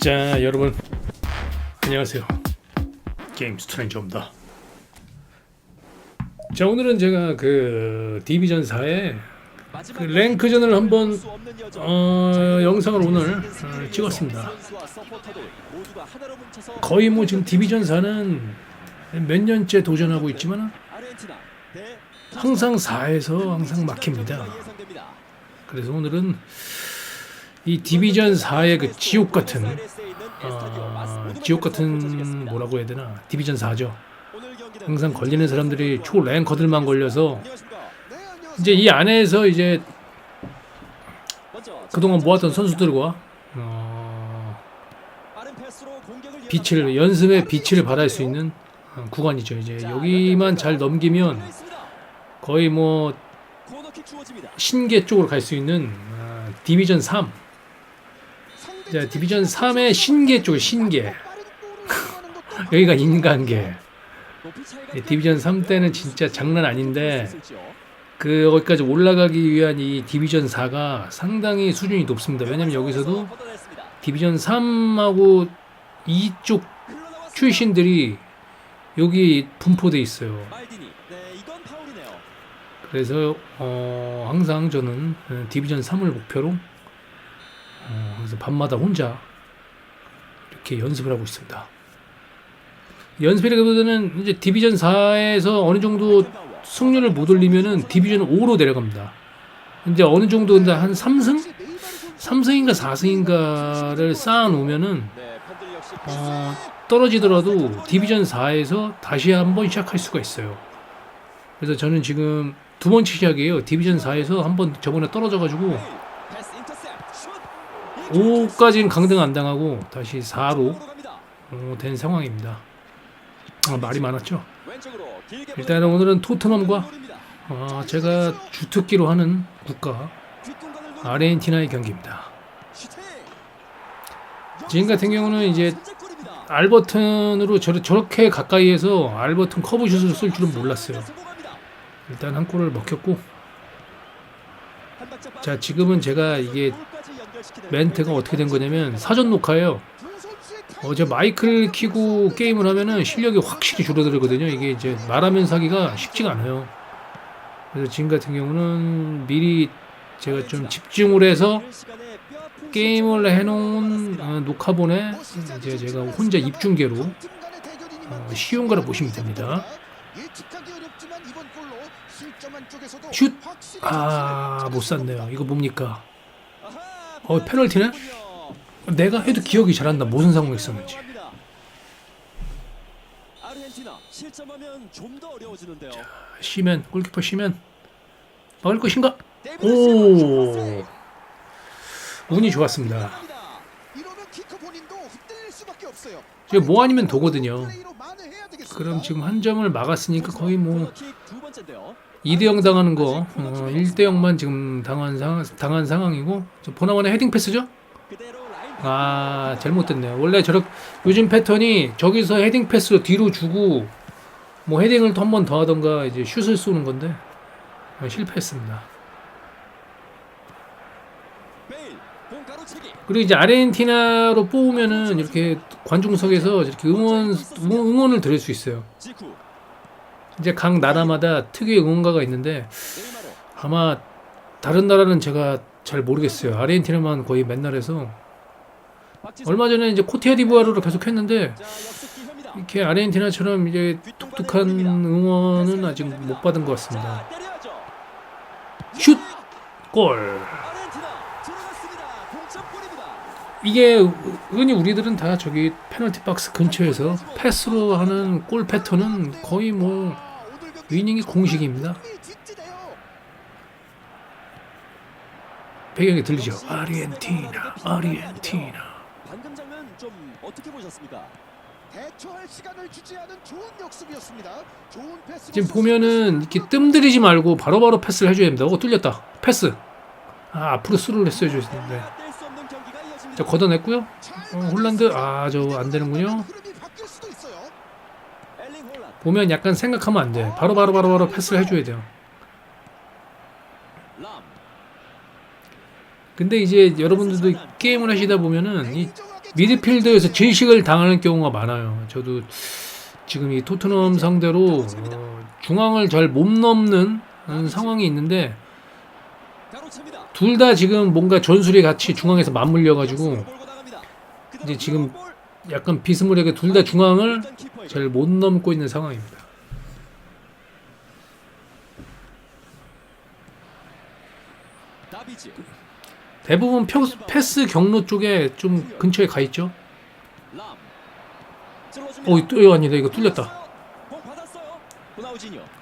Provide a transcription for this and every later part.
자 여러분. 안녕하세요. 게임 스트레인저입니다. 자 오늘은 제가 그 디비전 4의 그 랭크전을 한번 어, 영상을 오늘 어, 찍었습니다. 거의 뭐 지금 디비전 4는 몇 년째 도전하고 있지만 항상 4에서 항상 막힙니다. 그래서 오늘은 이 디비전 4의 그 지옥 같은 어, 지옥 같은 뭐라고 해야 되나 디비전 4죠. 항상 걸리는 사람들이 초 랭커들만 걸려서 이제 이 안에서 이제 그동안 모았던 선수들과 어, 빛을 연습의 빛을 발할 수 있는 어, 구간이죠. 이제 여기만 잘 넘기면 거의 뭐 신계 쪽으로 갈 수 있는 어, 디비전 3 자, 디비전 3의 신계 쪽 신계. 여기가 인간계. 예, 디비전 3 때는 진짜 장난 아닌데 그 거기까지 올라가기 위한 이 디비전 4가 상당히 수준이 높습니다. 왜냐면 여기서도 디비전 3하고 이쪽 출신들이 여기 분포돼 있어요. 그래서 어, 항상 저는 어, 디비전 3을 목표로 어, 그래서 밤마다 혼자 이렇게 연습을 하고 있습니다. 연습이라기보다는 이제 디비전 4에서 어느 정도 승률을 못 올리면은 디비전 5로 내려갑니다. 이제 어느 정도 한 3승? 3승인가 4승인가를 쌓아 놓으면은 어, 떨어지더라도 디비전 4에서 다시 한번 시작할 수가 있어요. 그래서 저는 지금 두 번째 시작이에요. 디비전 4에서 한번 저번에 떨어져가지고 5까지는 강등 안 당하고 다시 4로 어, 된 상황입니다. 아, 말이 많았죠. 일단 오늘은 토트넘과 어, 제가 주특기로 하는 국가 아르헨티나의 경기입니다. 지금 같은 경우는 이제 알버튼으로 저, 저렇게 가까이에서 알버튼 커브슛을 쏠 줄은 몰랐어요. 일단 한 골을 먹혔고 자 지금은 제가 이게 멘트가 어떻게 된 거냐면 사전 녹화예요. 어제 마이크를 키고 게임을 하면은 실력이 확실히 줄어들거든요. 이게 이제 말하면서 하기가 쉽지가 않아요. 그래서 지금 같은 경우는 미리 제가 좀 집중을 해서 게임을 해놓은 어, 녹화본에 이제 제가 혼자 입중계로 어, 쉬운 거라 보시면 됩니다. 슛! 아, 못 쐈네요. 이거 뭡니까? 어, 페널티네? 내가 해도 기억이 잘안 나. 무슨 상황이 있었는지. 어려워지는데요. 쉬면, 골키퍼 쉬면. 막을 것인가? 오! 운이 좋았습니다. 지금 뭐 아니면 도거든요. 그럼 지금 한 점을 막았으니까 거의 뭐 코너킥 두 번째인데요. 2대0 당하는 거, 어, 1대0만 지금 당한, 상, 당한 상황이고, 저 보나마나 헤딩 패스죠? 아, 잘못됐네요. 원래 저렇게, 요즘 패턴이 저기서 헤딩 패스로 뒤로 주고, 뭐 헤딩을 한 번 더 하던가, 이제 슛을 쏘는 건데, 어, 실패했습니다. 그리고 이제 아르헨티나로 뽑으면은 이렇게 관중석에서 이렇게 응원, 응원을 들을 수 있어요. 이제 각 나라마다 특유의 응원가가 있는데, 아마 다른 나라는 제가 잘 모르겠어요. 아르헨티나만 거의 맨날 해서. 얼마 전에 이제 코티아디부아르로 계속 했는데. 이렇게 아르헨티나처럼 이제 독특한 응원은 아직 못 받은 것 같습니다. 슛! 골! 이게 흔히 우리들은 다 저기 페널티 박스 근처에서 패스로 하는 골 패턴은 거의 뭐 위닝이 공식입니다. 배경이 들리죠? 아르헨티나, 아르헨티나. 방금 장면 좀 어떻게 보셨습니까? 지금 보면은 이렇게 뜸들이지 말고 바로바로 패스를 해줘야 됩니다. 어, 뚫렸다. 패스. 아, 앞으로 스루를 했어야 되는데. 자, 걷어냈고요. 어, 홀란드, 아, 저 안 되는군요. 흐름이 바뀔 수도 있어요. 엘링 홀란드. 보면 약간 생각하면 안 돼. 바로 바로 바로 바로 패스를 해줘야 돼요. 람. 근데 이제 여러분들도 게임을 하시다 보면은 이 냉정하게 미드필더에서 질식을 당하는 경우가 많아요. 저도 지금 이 토트넘 상대로 어, 중앙을 잘 못 넘는 음, 상황이 있는데. 둘 다 지금 뭔가 전술이 같이 중앙에서 맞물려 가지고 이제 지금 볼. 약간 비스무리하게 둘 다 중앙을. 잘 못 넘고 있는 상황입니다. 대부분 평, 패스 경로 쪽에 좀 근처에 가 있죠. 어, 또 아니다. 이거 뚫렸다.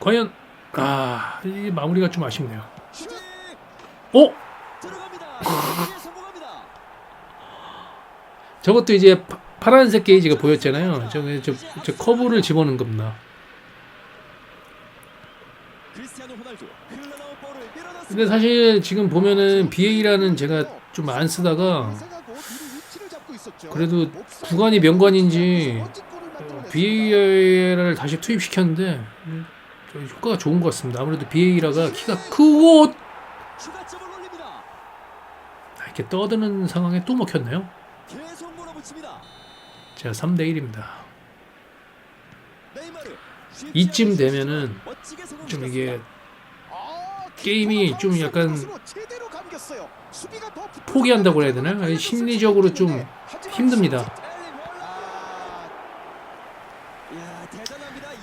과연 아, 이 마무리가 좀 아쉽네요. 성공합니다. 저것도 이제 파, 파란색 게이지가 보였잖아요. 저, 저, 저 커브를 집어넣은 겁니다. 근데 사실 지금 보면은 BA라는 제가 좀 안 쓰다가 그래도 구간이 명관인지 BA를 다시 투입시켰는데 효과가 좋은 것 같습니다. 아무래도 BA라가 키가 크고. 아, 이렇게 떠드는 상황에 또 먹혔나요? 계속 몰아붙입니다. 자, 3대 1입니다. 네이마르. 쉽지 이쯤 되면은 좀. 이게 게임이 좀 약간 포기한다고 해야 되나요? 심리적으로 좀 힘듭니다.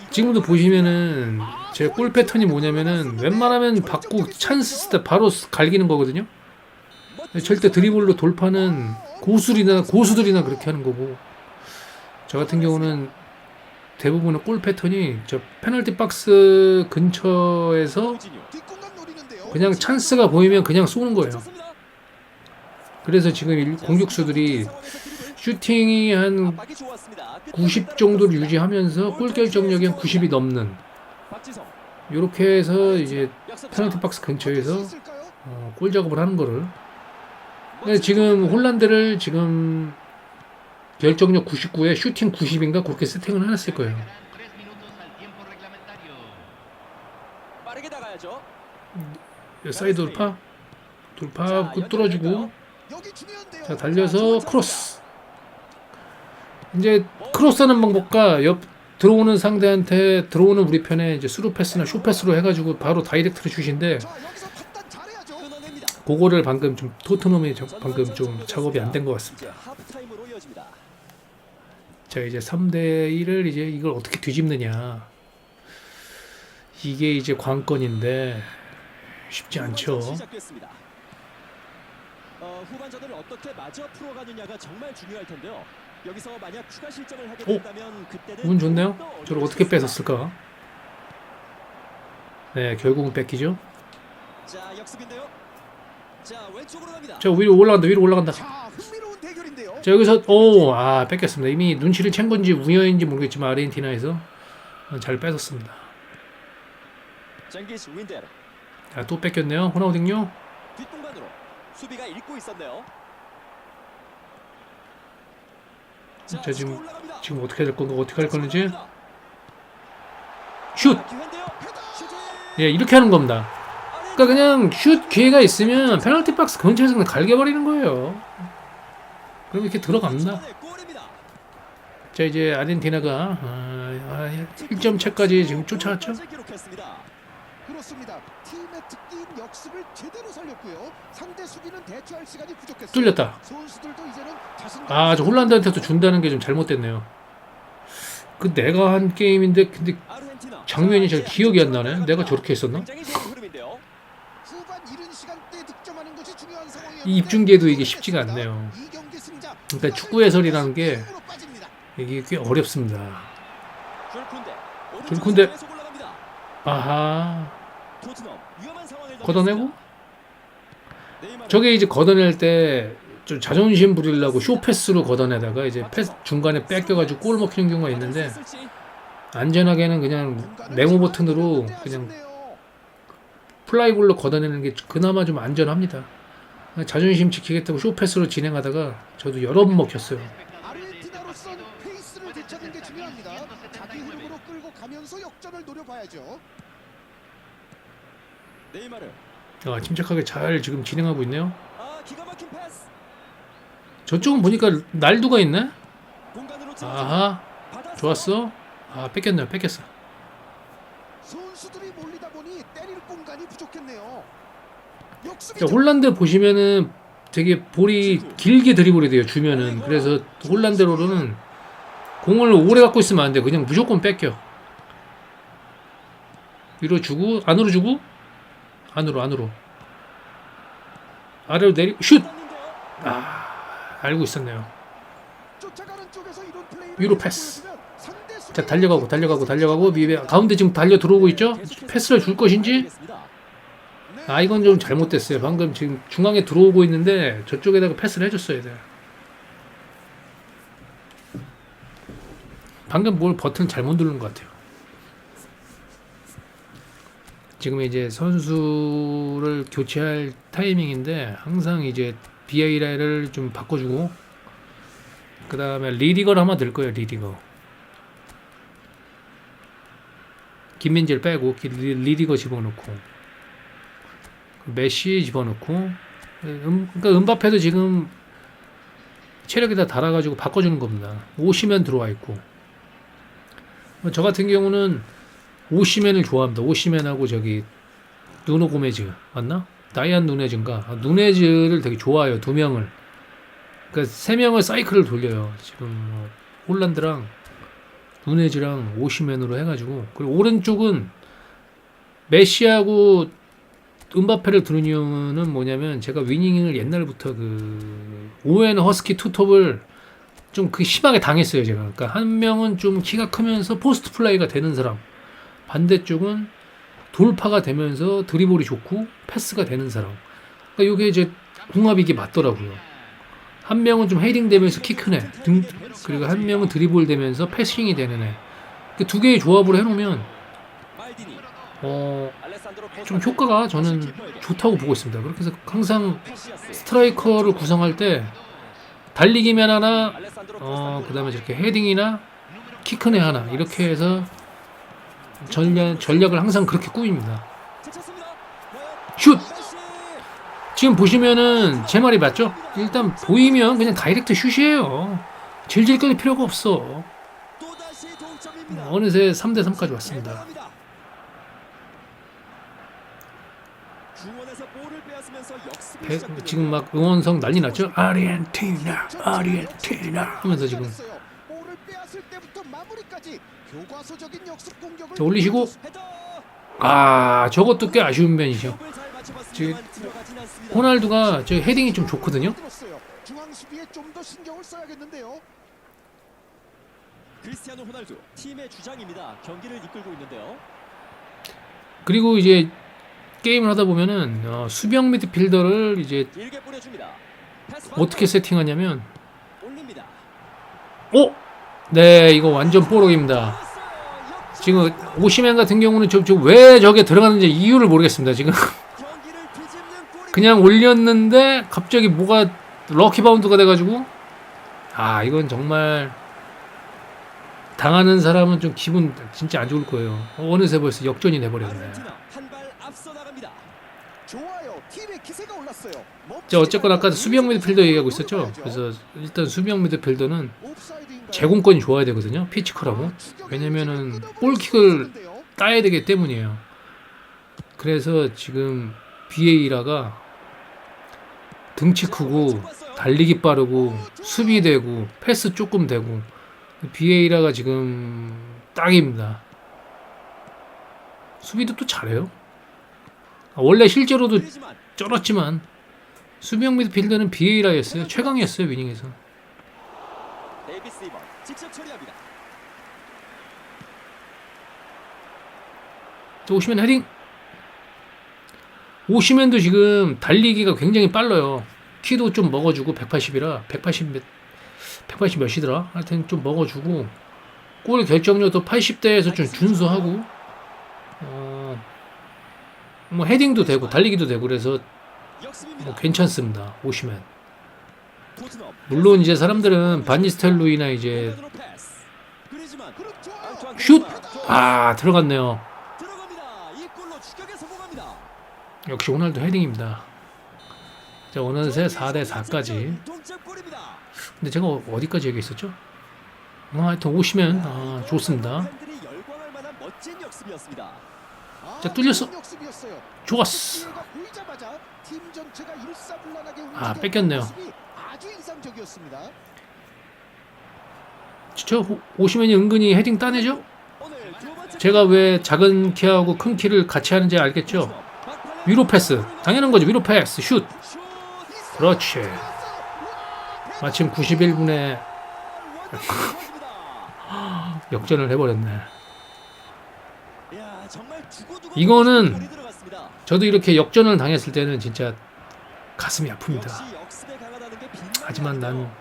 지금도 보시면은 제골 패턴이 뭐냐면은 웬만하면 받고 찬스 있을 때 바로 갈기는 거거든요. 절대 드리블로 돌파는 고수들이나 고수들이나 그렇게 하는 거고 저 같은 경우는 대부분의 골 패턴이 저 페널티 박스 근처에서. 그냥 찬스가 보이면 그냥 쏘는 거예요. 그래서 지금 일- 공격수들이. 슈팅이 한 압박이 좋았습니다. 90 정도를 유지하면서 골 결정력이 한 90이 넘는. 이렇게 해서 이제 페널티 차. 박스 근처에서 어, 골 작업을 하는 거를 근데 지금 홀란드를 지금 결정력 99에 슈팅 90인가 그렇게 세팅을 해놨을 거예요. 나가야죠. 사이드 돌파 돌파 그 뚫어주고 자자 달려서 크로스 이제 크로스하는 방법과 옆 들어오는 상대한테 들어오는 우리 편에 이제 스루 패스나 쇼 패스로 해가지고 바로 다이렉트로 슛인데. 그거를 방금 좀 토트넘이 저- 방금 좀 작업이 안 된 것 같습니다. 자 이제 3대 1을 이제 이걸 어떻게 뒤집느냐 이게 이제 관건인데 쉽지 않죠. 어, 후반전을 어떻게 마저 풀어가느냐가 정말 중요할 텐데요. 여기서 만약 추가 실점을 하게 오, 된다면 그때는 운 좋네요. 저를 어떻게. 뺏었을까? 네 결국은 뺏기죠. 자 역습인데요. 자 왼쪽으로 갑니다. 자 위로 올라간다 위로 올라간다. 자 여기서 오아 뺏겼습니다. 이미 눈치를 챈 건지 우연인지 모르겠지만 아르헨티나에서 잘 뺏었습니다. 자또 뺏겼네요. 호나우딩요. 뒷공간으로 수비가 읽고 있었네요. 자, 지금-. 지금 어떻게 될 건가 어떻게 할 건지 자, 슛. 예 이렇게 하는 겁니다. 그러니까 그냥 슛 기회가 있으면 페널티 박스 근처에서 그냥 갈겨버리는 거예요. 그럼 이렇게 들어갑니다. 자 이제 아르헨티나가 아, 아, 1점 차까지 지금 쫓아왔죠. 뚫렸다. 아 저 홀란드한테도 준다는 게 좀 잘못됐네요. 그 내가 한 게임인데 근데. 장면이 잘 기억이 안 나네. 내가 저렇게 했었나? 이 입중계도 이게 쉽지가 않네요. 그러니까 축구 해설이라는 게. 이게 꽤 어렵습니다. 줄쿤데. 아하 걷어내고. 저게 이제 걷어낼 때 좀 자존심 부리려고 쇼패스로 걷어내다가 이제 패스 중간에 뺏겨가지고 골 먹히는 경우가 있는데. 안전하게는 그냥 네모 잘 버튼으로 그냥. 플라이볼로 걷어내는 게 그나마 좀 안전합니다. 자존심 지키겠다고 쇼패스로 진행하다가 저도 여러 번 먹혔어요. 페이스를 되찾는 게 중요합니다. 자기 흐름으로 끌고 가면서 역전을 노려봐야죠. 네이마르. 아, 침착하게 잘 지금 진행하고 있네요. 아 기가 막힌 패스. 저쪽은 보니까 날두가 있네. 공간으로. 아하. 좋았어. 아 뺏겼네요, 뺏겼어. 선수들이 몰리다 보니 때릴 공간이 부족했네요. 자, 홀란드 보시면은 되게 볼이 길게 드리블이 돼요 주면은. 그래서 홀란드로는 공을 오래 갖고 있으면 안 돼 그냥 무조건 뺏겨. 위로 주고 안으로 주고? 안으로 안으로. 아래로 내리 슛! 받았는데요. 알고 있었네요. 위로 패스. 자 달려가고 달려가고 달려가고 가운데 지금 달려 들어오고 있죠? 패스를 줄 것인지? 네, 아 이건 좀 잘못됐어요. 방금 지금 중앙에 들어오고 있는데 저쪽에다가 패스를 해줬어야 돼 방금 뭘 버튼 잘못 누른 것 같아요. 지금 이제 선수를 교체할 타이밍인데 항상 이제 비에이라를 좀 바꿔주고 그 다음에 리디거를 한번 들 거예요 리디거 김민재를 빼고 리- 리디거 집어넣고 메시 집어넣고 음, 그러니까 은바페도 지금 체력이 다 달아가지고 바꿔주는 겁니다. 오시면 들어와 있고 뭐저 같은 경우는 오시면을 좋아합니다. 오시면하고 저기 누노 고메즈 맞나? 다이안 누네즈인가? 아, 누네즈를 되게 좋아해요. 두 명을 그러니까 세 명을 사이클을 돌려요. 지금 뭐 홀란드랑 누네즈랑 오시면으로 해가지고 그리고 오른쪽은 메시하고 은바페를 두는 이유는 뭐냐면 제가 위닝을 옛날부터 그 오웬 허스키 투톱을 좀 그 심하게 당했어요 제가. 그러니까 한 명은 좀 키가 크면서 포스트 플레이가 되는 사람 반대쪽은 돌파가 되면서 드리블이 좋고 패스가 되는 사람. 그러니까 이게 이제 궁합이 이게 맞더라고요. 한 명은 좀 헤딩 되면서 키 큰애 그리고 한 명은 드리블 되면서 패싱이 되는 애두 개의 조합을 해놓으면 어, 좀 효과가 저는 좋다고 보고 있습니다. 그렇게 해서 항상 스트라이커를 구성할 때 달리기면 하나, 어, 그 다음에 저렇게 헤딩이나 키큰애 하나 이렇게 해서 전략, 전략을 항상 그렇게. 과연 슛! 지금 보시면은 제 말이 맞죠? 일단 보이면 그냥 다이렉트 슛이에요. 질질 끌릴 필요가 없어. 어느새 3대3까지 왔습니다. 대단합니다. 중원에서 볼을 빼앗으면서 역습이 배-. 지금 막 응원성 난리 났죠? 아르헨티나, 아르헨티나 하면서 지금 자, 올리시고. 아 저것도 꽤 아쉬운 면이죠. 지금. 호날두가 저 헤딩이 좀 좋거든요. 중앙 수비에 좀 더 신경을 써야겠는데요. 크리스티아노 호날두 팀의 주장입니다. 경기를 이끌고 있는데요. 그리고 이제 게임을 하다 보면은 어, 수비형 미드필더를 이제 어떻게 세팅하냐면 올립니다. 어? 네 이거 완전 뽀록입니다. 지금 오시맨 같은 경우는 저, 저 왜 저게 들어가는지 이유를 모르겠습니다. 지금 그냥 올렸는데 갑자기 뭐가 럭키 바운드가 돼가지고 아 이건 정말 당하는 사람은 좀 기분 진짜 안 좋을 거예요. 어느새 벌써 역전이 돼버렸네. 앞서 나갑니다. 좋아요. 팀의 기세가 올랐어요. 자 어쨌건 아까 수비형 미드필더 얘기하고 있었죠. 그래서 일단 수비형 미드필더는? 제공권이 좋아야 되거든요. 피치컬하고 아, 왜냐면은 볼킥을 따야 되기 때문이에요. 그래서 지금 비에이라가 등치 크고 달리기 빠르고 수비되고 패스 조금 되고 비에이라가 지금 딱입니다. 수비도 또 잘해요. 아, 원래 실제로도 쩔었지만 수비형 미드필더는 비에이라였어요. 최강이었어요 위닝에서. 또 오시면 헤딩. 오시면도 지금 달리기가 굉장히 빨라요. 키도 좀 먹어주고 180이라 180 몇, 180 몇이더라. 하여튼 좀 먹어주고 골 결정력도 80대에서 좀 준수하고 어, 뭐 헤딩도 되고 달리기도 되고 그래서. 뭐 괜찮습니다. 오시면. 물론 이제 사람들은 바니스텔루이나 이제 슛! 아 들어갔네요. 역시 호날두 헤딩입니다. 자 어느새 4대 4까지 동점골입니다. 근데 제가 어디까지 얘기했었죠? 아, 하여튼 오시면 아, 좋습니다. 아, 자, 뚫렸어. 좋았어. 전체가 일사불란하게 아, 뺏겼네요. 저 오시면이 은근히 헤딩 따내죠? 제가 왜 작은 키하고 큰 키를 같이 하는지 알겠죠? 위로 패스. 당연한 거죠. 위로 패스. 슛. 슛! 그렇지. 마침 91분에 완전히 좋아집니다. 역전을 해버렸네. 이거는. 저도 이렇게 역전을 당했을 때는 진짜 가슴이 아픕니다. 하지만 난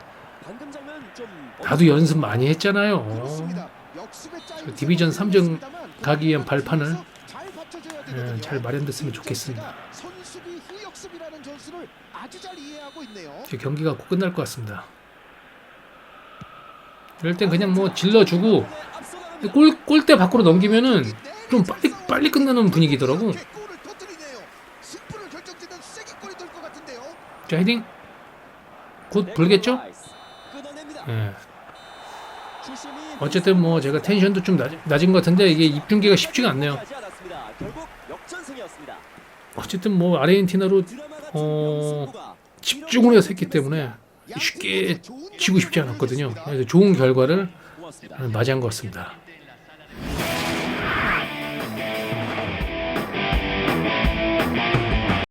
나도 연습 많이 했잖아요. 디비전 삼정 있습니다만 가기 위한 발판을 되거든요. 잘 마련됐으면 팀 좋겠습니다. 경기가 곧 끝날 것 같습니다. 이럴 땐 그냥 뭐 질러주고 앞서나갑니다. 골 골대 밖으로 넘기면은 좀 빨리 빨리 끝나는 분위기더라고. 자 헤딩 곧 불겠죠? 예. 어쨌든 뭐 제가 텐션도 좀 낮, 낮은 것 같은데 이게 입중계가 쉽지가 않네요. 어쨌든 뭐 아르헨티나로 어, 집중을 해서 했기 때문에 쉽게 지고 싶지 않았거든요. 그래서 좋은 결과를. 맞이한 것 같습니다.